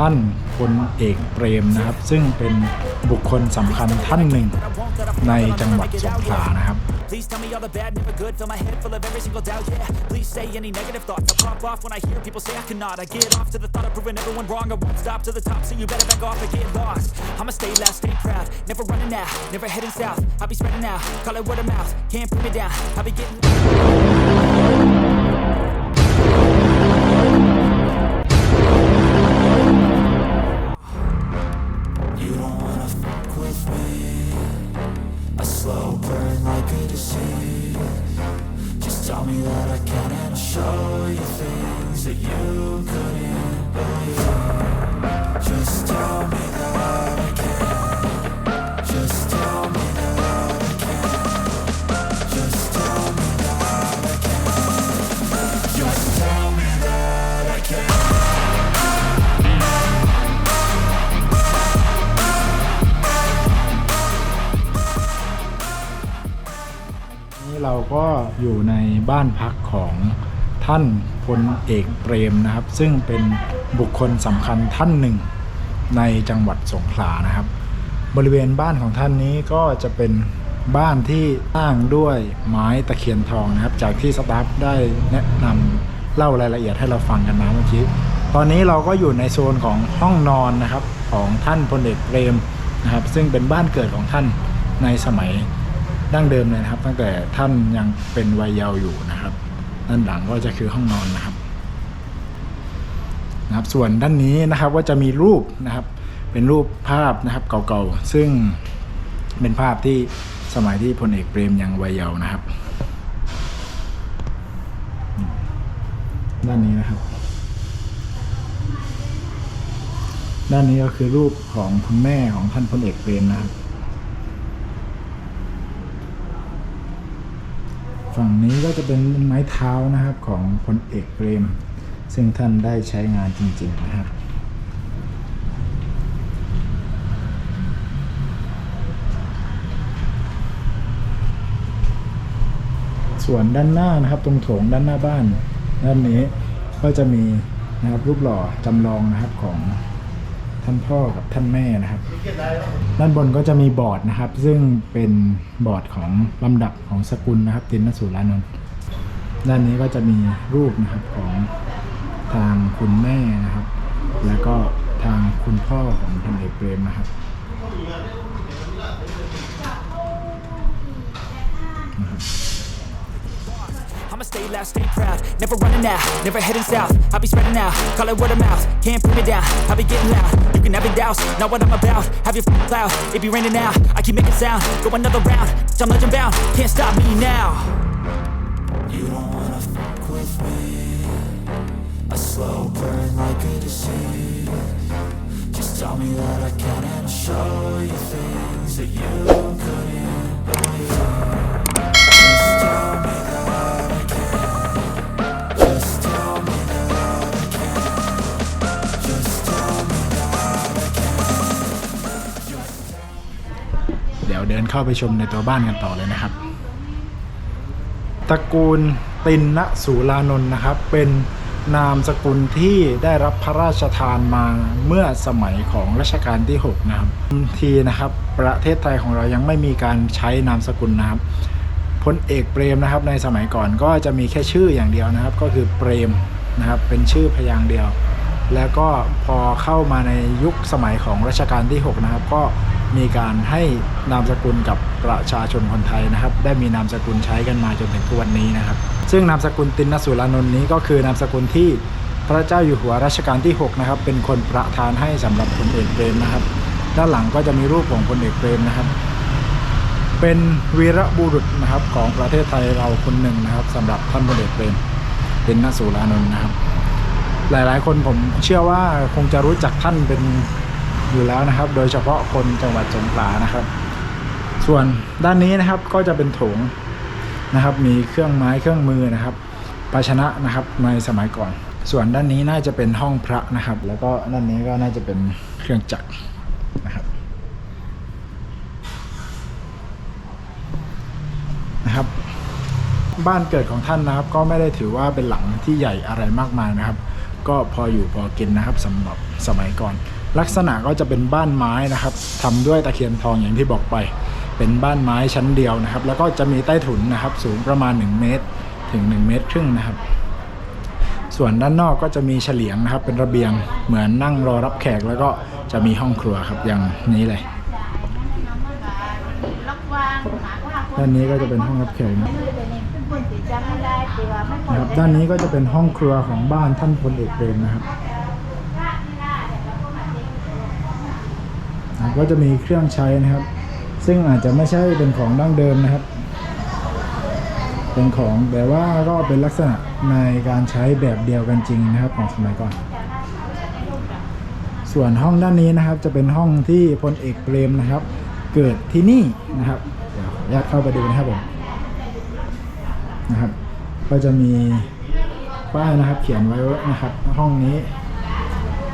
ท่านพลเอกเปรมนะครับ ซึ่งเป็นบุคคลสำคัญท่านหนึ่งในจังหวัดสงขลานะครับ Please tell me all the bad, never good. Fill my head full of every single doubt, yeah. Please say any negative thoughts. I pop off when I hear people say I cannot. I get off to the thought of proving everyone wrong. I won't stop to the top, so you better back off and get lost. I'ma stay loud, stay proud. Never running out, never heading south. I'll be spreading out, call it word of mouth. Can't put me down, I'll be getting. Slow burn like a disease. Just tell me that I can and I'll show you things that you couldn't believe. Just tell me อยู่ในบ้านพักของท่านพลเอกเปรมนะครับ ซึ่งเป็นบุคคลสำคัญท่านหนึ่งในจังหวัดสงขลานะครับ บริเวณบ้านของท่านนี้ก็จะเป็นบ้านที่สร้างด้วยไม้ตะเคียนทองนะครับ จากที่สตาฟได้แนะนำเล่ารายละเอียดให้เราฟังกันนะเมื่อกี้ตอนนี้เราก็อยู่ในโซนของห้องนอนนะครับของท่านพลเอกเปรมนะครับ ซึ่งเป็นบ้านเกิดของท่านในสมัย ดั้งเดิมเลยนะครับ ตั้งแต่ท่านยังเป็นวัยเยาว์อยู่นะครับ ด้านหลังก็จะคือห้องนอนนะครับนะครับ ส่วนด้านนี้นะครับก็จะมีรูปนะครับ เป็นรูปภาพนะครับเก่าๆซึ่งเป็นภาพที่สมัยที่พลเอกเปรมยังวัยเยาว์นะครับ ด้านนี้นะครับ ด้านนี้ก็คือรูปของคุณแม่ของท่านพลเอกเปรมนะครับ ฝั่งนี้ก็จะเป็นไม้เท้านะครับของพลเอกเปรม ซึ่งท่านได้ใช้งานจริง ๆ นะครับส่วนด้านหน้านะครับตรงโถงด้านหน้าบ้านด้านนี้ก็จะมีนะครับรูปหล่อจำลองนะครับของ ท่านพ่อกับท่านแม่นะครับ ด้านบนก็จะมีบอร์ดนะครับ ซึ่งเป็นบอร์ดของลำดับของสกุลนะครับตินนสุรานนท์ด้านนี้ก็จะมีรูปนะครับของทางคุณแม่นะครับ แล้วก็ทางคุณพ่อของพลเอกเปรมนะครับ stay loud, stay proud. Never running out, never heading south. I'll be spreading out, call it word of mouth. Can't put me down, I'll be getting loud. You can have it douse, not what I'm about. Have your f- cloud, it be raining now. I keep making sound, go another round. I'm legend bound, can't stop me now. You don't wanna fuck with me. A slow burn like a disease. Just tell me that I can and show you things that you เดินเข้าไปชมในตัวบ้านกันต่อเลยนะครับตระกูลตินนสุรานนท์นะครับ เป็นนามสกุลที่ได้รับพระราชทานมาเมื่อสมัยของรัชกาลที่ 6 นะครับทีนะครับ ประเทศไทยของเรายังไม่มีการใช้นามสกุลนะครับพลเอกเปรมนะครับ ในสมัยก่อนก็จะมีแค่ชื่ออย่างเดียวนะครับ ก็คือเปรมนะครับ เป็นชื่อพยางค์เดียว แล้วก็พอเข้ามาในยุคสมัยของรัชกาลที่ 6 นะครับ ก็มีการให้นามสกุลกับประชาชนคนไทยนะครับ ได้มีนามสกุลใช้กันมาจนถึงทุกวันนี้นะครับ ซึ่งนามสกุลตินนสุรานนท์นี้ก็คือนามสกุลที่พระเจ้าอยู่หัวรัชกาลที่ 6 นะครับ เป็นคนประทานให้สำหรับพลเอกเปรมนะครับ ด้านหลังก็จะมีรูปของพลเอกเปรมนะครับ เป็นวีรบุรุษนะครับของประเทศไทยเราคนหนึ่งนะครับสำหรับท่านพลเอกเปรมตินนสุรานนท์นะครับ หลาย ๆ คนผมเชื่อว่าคงจะรู้จักท่านเป็นอยู่แล้วนะครับ โดยเฉพาะคนจังหวัดสงขลานะครับ ส่วนด้านนี้นะครับก็จะเป็นโถงนะครับ มีเครื่องไม้เครื่องมือนะครับ ภาชนะนะครับในสมัยก่อน ส่วนด้านนี้น่าจะเป็นห้องพระนะครับ แล้วก็ด้านนี้ก็น่าจะเป็นเครื่องจักรนะครับนะครับ บ้านเกิดของท่านนะครับ ก็ไม่ได้ถือว่าเป็นหลังที่ใหญ่อะไรมากมายนะครับ ก็พออยู่พอกินนะครับสำหรับสมัยก่อน ลักษณะก็จะเป็นบ้านไม้นะครับทำด้วยตะเคียนทองอย่างที่บอกไป เป็นบ้านไม้ชั้นเดียวนะครับ แล้วก็จะมีใต้ถุนนะครับ สูงประมาณ 1 เมตร ถึง 1 เมตรครึ่งนะครับ ส่วนด้านนอกก็จะมีเฉลียงนะครับ เป็นระเบียงเหมือนนั่งรอรับแขกแล้วก็จะมีห้องครัวครับอย่างนี้เลยด้านนี้ก็จะเป็นห้องรับแขกนะ ครับด้านนี้ก็จะเป็นห้องครัวของบ้านท่านพลเอกเปรมนะครับก็จะมีเครื่องใช้นะครับ ซึ่งอาจจะไม่ใช่เป็นของดั้งเดิมนะครับ เป็นของแต่ว่าก็เป็นลักษณะในการใช้แบบเดียวกันจริงนะครับของสมัยก่อน ส่วนห้องด้านนี้นะครับ จะเป็นห้องที่พลเอกเปรมนะครับ เกิดที่นี่นะครับเดี๋ยวขออนุญาตเข้าไปดูนะครับผมนะครับ ก็จะมีป้ายนะครับ เขียนไว้ว่านะครับ ห้องนี้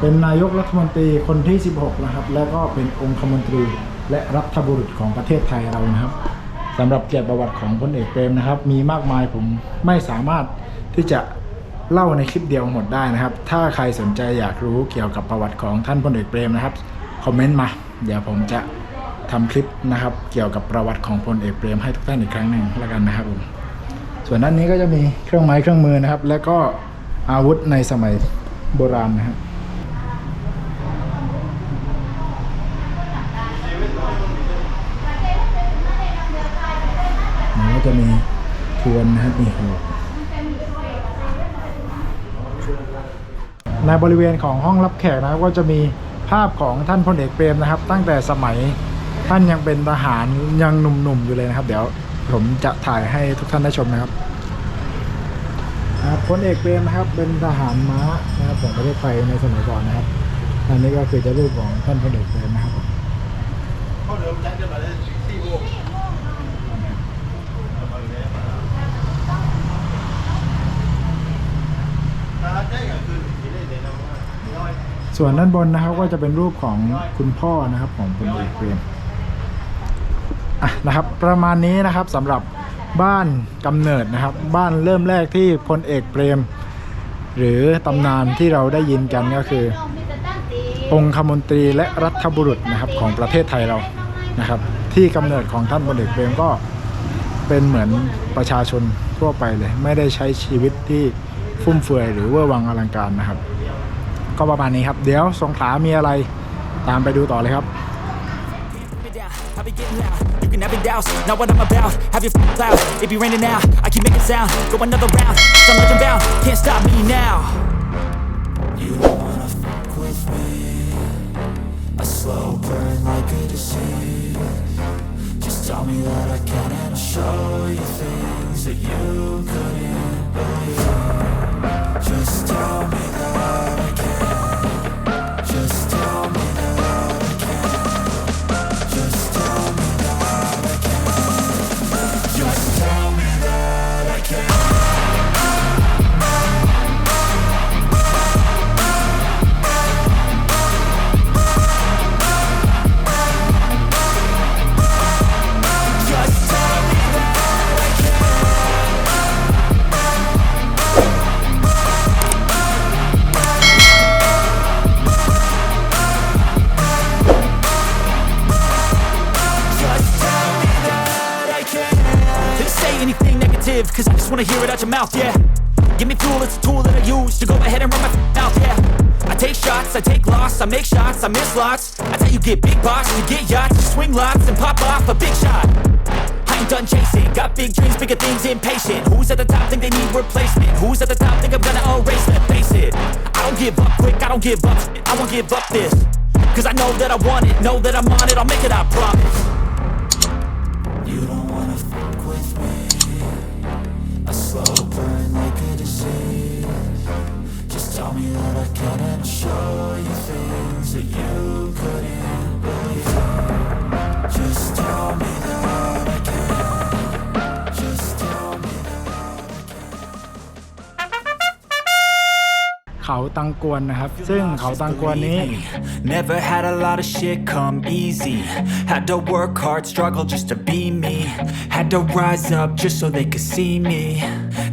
เป็นนายกรัฐมนตรีคนที่ 16 นะครับ แล้วก็เป็นองคมนตรีและรัฐบุรุษของประเทศไทยเรานะครับสำหรับเกียรติประวัติของพลเอกเปรมนะครับ มีมากมายผมไม่สามารถที่จะเล่าในคลิปเดียวหมดได้นะครับ ถ้าใครสนใจอยากรู้เกี่ยวกับประวัติของท่านพลเอกเปรมนะครับคอมเมนต์มา เดี๋ยวผมจะทำคลิปนะครับ เกี่ยวกับประวัติของพลเอกเปรมให้ทุกท่านอีกครั้งหนึ่งแล้วกันนะครับผม ส่วนด้านนี้ก็จะมีเครื่องไม้เครื่องมือนะครับ และก็อาวุธในสมัยโบราณนะครับแล้วก็จะมีทวนนะครับมีหอกในบริเวณของห้องรับแขกนะครับก็จะมีภาพของท่านพลเอกเปรมนะครับ ตั้งแต่สมัยท่านยังเป็นทหารยังหนุ่มๆอยู่เลยนะครับ เดี๋ยว ผมจะถ่ายให้ทุกท่านได้ชมนะครับพลเอกเปรมนะครับเป็นทหารม้านะครับของประเทศไทยในสมัยก่อนนะครับ อันนี้ก็คือจะรูปของท่านพลเอกเปรมนะครับส่วนด้านบนนะครับก็จะเป็นรูปของคุณพ่อนะครับของพลเอกเปรม อะนะครับประมาณนี้นะครับสำหรับบ้านกำเนิดนะครับ บ้านเริ่มแรกที่พลเอกเปรม หรือตำนานที่เราได้ยินกันก็คือ องคมนตรีและรัฐบุรุษนะครับของประเทศไทยเรานะครับ ที่กำเนิดของท่านพลเอกเปรมก็เป็นเหมือนประชาชนทั่วไปเลย ไม่ได้ใช้ชีวิตที่ฟุ่มเฟือยหรือเวอร์วังอลังการนะครับ ก็ประมาณนี้ครับ เดี๋ยวสงขลามีอะไรตามไปดูต่อเลยครับ I be getting loud. You can have it douse. Not what I'm about. Have your f- cloud. It be raining now. I keep making sound. Go another round. I'm legend bound. Can't stop me now. You don't wanna fuck with me. A slow burn like a disease. Just tell me that I can and I'll show you things that you couldn't wanna hear it out your mouth, yeah. Give me fuel, it's a tool that I use to go ahead and run my mouth, yeah. I take shots, I take loss, I make shots, I miss lots. I tell you, get big box, you get yachts, you swing lots and pop off a big shot. I ain't done chasing, got big dreams, bigger things, impatient. Who's at the top think they need replacement? Who's at the top think I'm gonna erase them? Face it, I don't give up quick, I don't give up, I won't give up this. Cause I know that I want it, know that I'm on it, I'll make it, I promise. You don't wanna slow burn like a disease. Just tell me that I can and I'll show you things that you couldn't believe. Just tell me that I can. Just tell me that I can. เขาตังกวนนะครับ ซึ่งเขาตังกวนนี้ Never had a lot of shit come easy. Had to work hard, struggle just to be me. Had to rise up just so they could see me.